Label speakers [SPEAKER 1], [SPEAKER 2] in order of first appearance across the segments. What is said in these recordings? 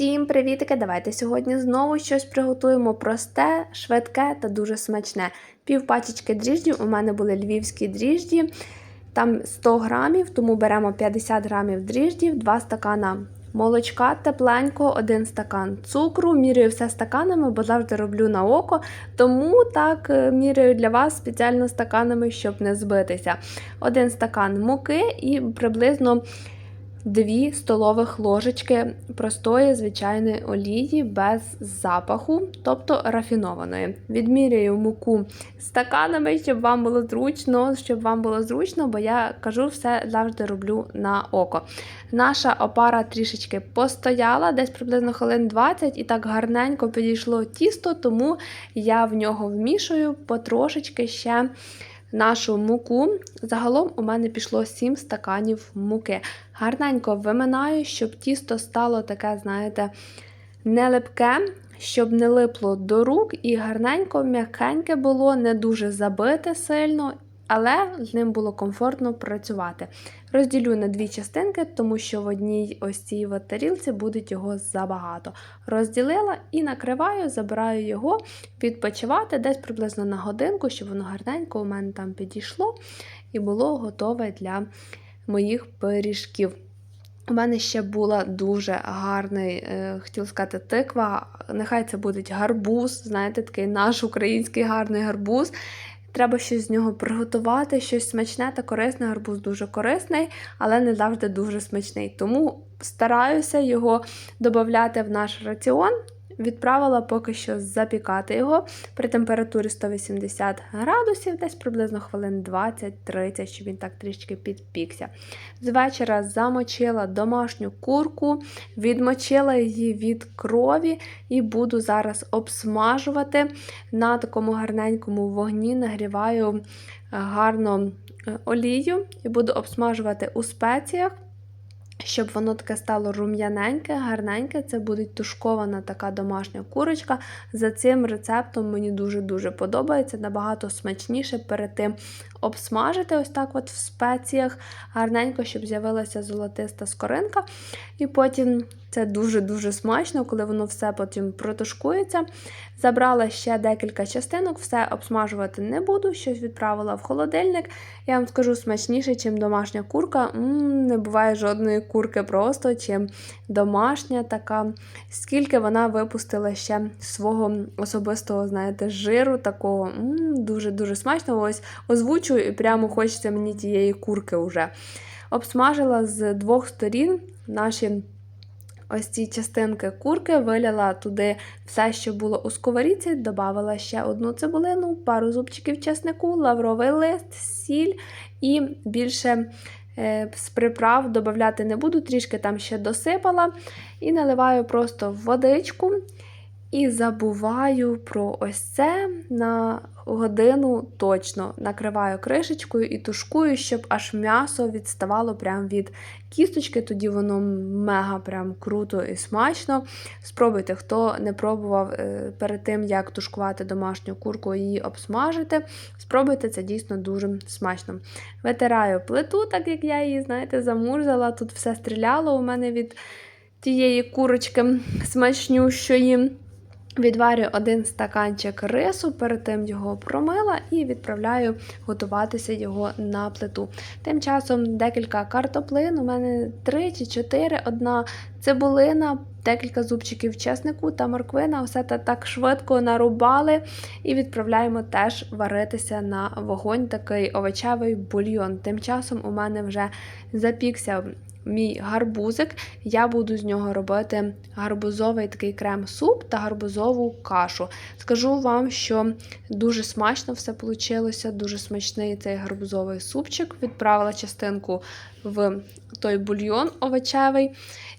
[SPEAKER 1] Всім привітики! Давайте сьогодні знову щось приготуємо просте, швидке та дуже смачне. Пів пачечки дріждів, у мене були львівські дріжджі, там 100 грамів, тому беремо 50 грамів дріждів, 2 стакана молочка тепленького, 1 стакан цукру. Міряю все стаканами, бо завжди роблю на око, тому так е, міряю для вас спеціально стаканами, щоб не збитися. 1 стакан муки і приблизно 2 столових ложечки простої звичайної олії без запаху, тобто рафінованої. Відміряю муку стаканами, щоб вам було зручно, щоб вам було зручно, бо я кажу, все завжди роблю на око. Наша опара трішечки постояла, десь приблизно хвилин 20, і так гарненько підійшло тісто, тому я в нього вмішую потрошечки ще нашу муку. Загалом у мене пішло 7 стаканів муки. Гарненько виминаю, щоб тісто стало таке, знаєте, не липке, щоб не липло до рук, і гарненько, м'якеньке було, не дуже забите сильно. Але з ним було комфортно працювати. Розділю на дві частинки, тому що в одній ось цій тарілці буде його забагато. Розділила і накриваю, забираю його відпочивати десь приблизно на годинку, щоб воно гарненько у мене там підійшло і було готове для моїх пиріжків. У мене ще була дуже гарний, е, хотіла сказати, тиква. Нехай це буде гарбуз, знаєте, такий наш український гарний гарбуз. Треба щось з нього приготувати, щось смачне та корисне. Гарбуз дуже корисний, але не завжди дуже смачний. Тому стараюся його додати в наш раціон. Відправила поки що запікати його при температурі 180 градусів, десь приблизно хвилин 20-30, щоб він так трішки підпікся. З вечора замочила домашню курку, відмочила її від крові і буду зараз обсмажувати на такому гарненькому вогні, нагріваю гарно е, олію і буду обсмажувати у спеціях. Щоб воно таке стало рум'яненьке, гарненьке, це буде тушкована така домашня курочка. За цим рецептом мені дуже-дуже подобається. Набагато смачніше перед тим обсмажити ось так от в спеціях, гарненько, щоб з'явилася золотиста скоринка. І потім це дуже-дуже смачно, коли воно все потім протушкується. Забрала ще декілька частинок, все обсмажувати не буду, щось відправила в холодильник. Я вам скажу смачніше, чим домашня курка. М -м, не буває жодної курки просто, чим домашня така. Скільки вона випустила ще свого особистого, знаєте, жиру, такого дуже-дуже смачно. Ось озвучу і прямо хочеться мені тієї курки вже. Обсмажила з двох сторін наші ось ці частинки курки, виляла туди все, що було у сковорідці, додавала ще одну цибулину, пару зубчиків чеснику, лавровий лист, сіль і більше. Е, з приправ додати не буду, трішки там ще досипала. І наливаю просто в водичку і забуваю про ось це на годину точно. Накриваю кришечкою і тушкую, щоб аж м'ясо відставало прямо від кісточки, тоді воно мега прям круто і смачно. Спробуйте, хто не пробував е, перед тим, як тушкувати домашню курку і її обсмажити. Спробуйте, це дійсно дуже смачно. Витираю плиту, так як я її, знаєте, замурзала. Тут все стріляло у мене від тієї курочки смачнющої. Відварю один стаканчик рису, перед тим його промила і відправляю готуватися його на плиту. Тим часом декілька картоплин, у мене 3 чи 4, одна цибулина, декілька зубчиків чеснику та морквина. Все це так швидко нарубали і відправляємо теж варитися на вогонь такий овочевий бульйон. Тим часом у мене вже запікся мій гарбузик, я буду з нього робити гарбузовий такий крем-суп та гарбузову кашу. Скажу вам, що дуже смачно все вийшло, дуже смачний цей гарбузовий супчик. Відправила частинку в той бульйон овочевий.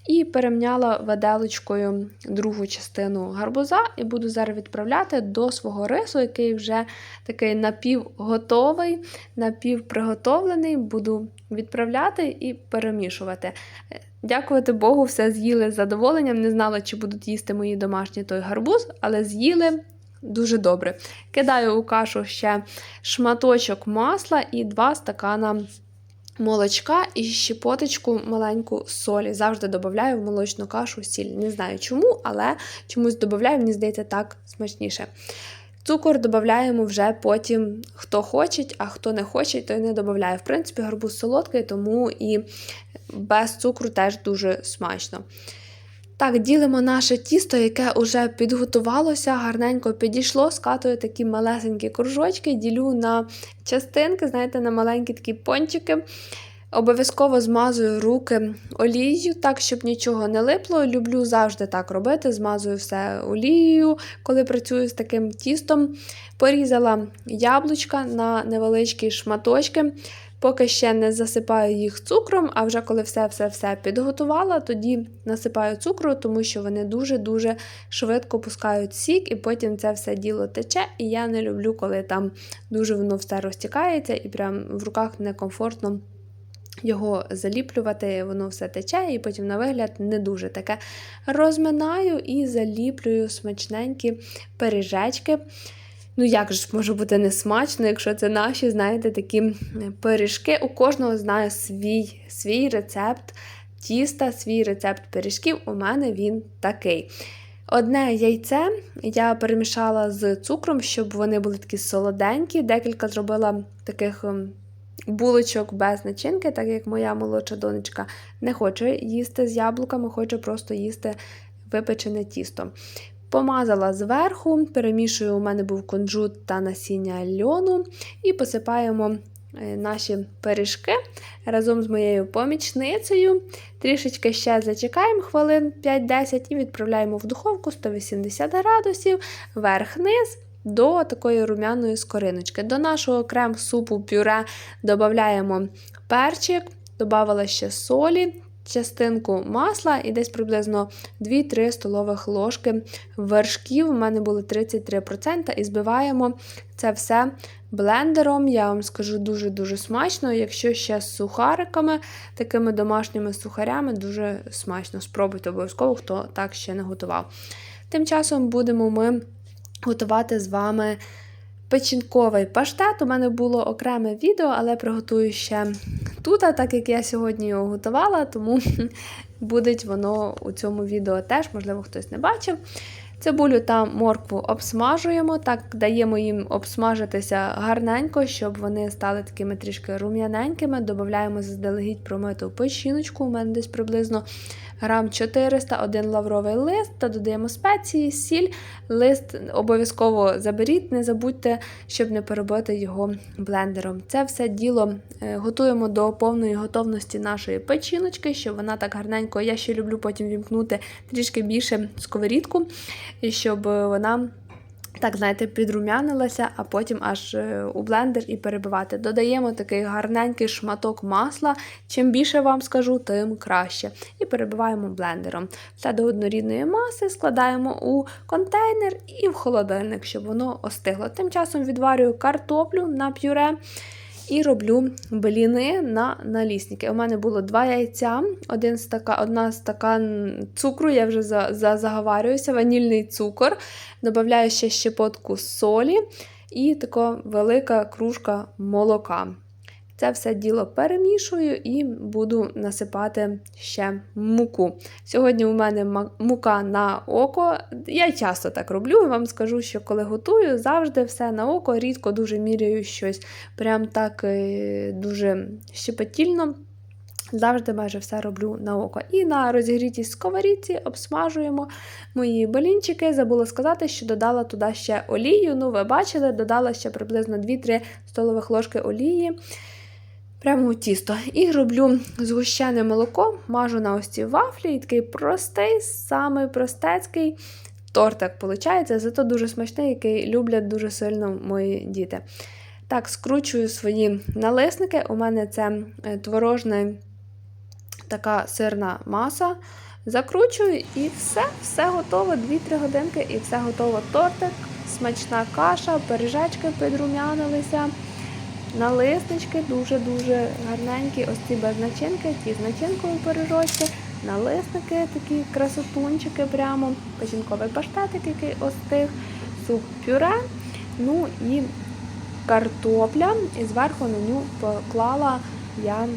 [SPEAKER 1] І перемняла виделочкою другу частину гарбуза, і буду зараз відправляти до свого рису, який вже такий напівготовий, напівприготовлений. Буду відправляти і перемішувати. Дякувати Богу, все з'їли з задоволенням. Не знала, чи будуть їсти мої домашні той гарбуз, але з'їли. Дуже добре. Кидаю у кашу ще шматочок масла і 2 стакана молочка і щепоточку маленьку солі. Завжди додаю в молочну кашу сіль. Не знаю чому, але чомусь додаю, мені здається, так смачніше. Цукор додаємо вже потім, хто хоче, а хто не хоче, той не додає. В принципі, гарбуз солодкий, тому і без цукру теж дуже смачно. Так, ділимо наше тісто, яке вже підготувалося, гарненько підійшло, скатую такі малесенькі кружочки, ділю на частинки, знаєте, на маленькі такі пончики. Обов'язково змазую руки олією, так, щоб нічого не липло. Люблю завжди так робити. Змазую все олією, коли працюю з таким тістом. Порізала яблучка на невеличкі шматочки. Поки ще не засипаю їх цукром, а вже коли все-все-все підготувала, тоді насипаю цукру, тому що вони дуже-дуже швидко пускають сік, і потім це все діло тече. І я не люблю, коли там дуже воно все розтікається і прям в руках некомфортно його заліплювати, воно все тече, і потім на вигляд не дуже таке. Розминаю і заліплюю смачненькі пиріжечки. Ну, як ж може бути не смачно, якщо це наші, знаєте, такі пиріжки. У кожного знає свій, свій рецепт тіста, свій рецепт пиріжків. У мене він такий. Одне яйце я перемішала з цукром, щоб вони були такі солоденькі. Декілька зробила таких ем, булочок без начинки, так як моя молодша донечка не хоче їсти з яблуками, хоче просто їсти випечене тісто. Помазала зверху, перемішую, у мене був кунжут та насіння льону, і посипаємо е, наші пиріжки разом з моєю помічницею. Трішечки ще зачекаємо хвилин 5-10 і відправляємо в духовку 180 градусів, верх-низ. До такої румяної скориночки. До нашого крем-супу пюре додаємо перчик, додавала ще солі, частинку масла і десь приблизно 2-3 столових ложки вершків. У мене було 33%, і збиваємо це все блендером. Я вам скажу дуже-дуже смачно. Якщо ще з сухариками, такими домашніми сухарями, дуже смачно. Спробуйте обов'язково, хто так ще не готував. Тим часом будемо ми готувати з вами. Печінковий паштет. У мене було окреме відео, але приготую ще тут, так як я сьогодні його готувала, тому буде воно у цьому відео теж, можливо, хтось не бачив. Цибулю та моркву обсмажуємо, так даємо їм обсмажитися гарненько, щоб вони стали такими трішки рум'яненькими. Додаємо заздалегідь промиту печіночку, у мене десь приблизно грам 400, один лавровий лист та додаємо спеції, сіль, лист обов'язково заберіть, не забудьте, щоб не перебити його блендером. Це все діло е, готуємо до повної готовності нашої печіночки, щоб вона так гарненько, я ще люблю потім вімкнути трішки більше сковорідку, щоб вона. Так, знаєте, підрумянилася, а потім аж е, у блендер і перебивати. Додаємо такий гарненький шматок масла. Чим більше вам скажу, тим краще. І перебиваємо блендером. Все до однорідної маси складаємо у контейнер і в холодильник, щоб воно остигло. Тим часом відварюю картоплю на пюре. І роблю бліни на налісники. У мене було два яйця, один стакан, одна стакан цукру, я вже за, за, заговарююся, ванільний цукор. Додаю ще щепотку солі і така велика кружка молока. Це все діло перемішую і буду насипати ще муку. Сьогодні у мене мука на око. Я часто так роблю, вам скажу, що коли готую, завжди все на око, рідко дуже міряю щось прям так е, дуже щепетільно. Завжди майже все роблю на око. І на розігрітій сковорідці обсмажуємо мої балінчики. Забула сказати, що додала туди ще олію. Ну, ви бачили, додала ще приблизно 2-3 столових ложки олії прямо у тісто. І роблю згущене молоко, мажу на ось ці вафлі, і такий простий, самий простецький тортик виходить, зато дуже смачний, який люблять дуже сильно мої діти. Так, скручую свої налисники. У мене це е, творожна така сирна маса. Закручую і все, все готово, 2-3 годинки, і все готово. Тортик, смачна каша, пиріжечки підрумянилися. Налиснички дуже-дуже гарненькі, ось ці без начинки, ті з начинкою пиріжочки, налисники, такі красотунчики прямо, печінковий паштетик, який остиг, суп пюре. Ну і картопля. І зверху на ню поклала я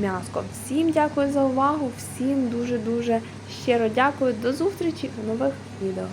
[SPEAKER 1] м'яско. Всім дякую за увагу, всім дуже-дуже щиро дякую. До зустрічі у нових відео.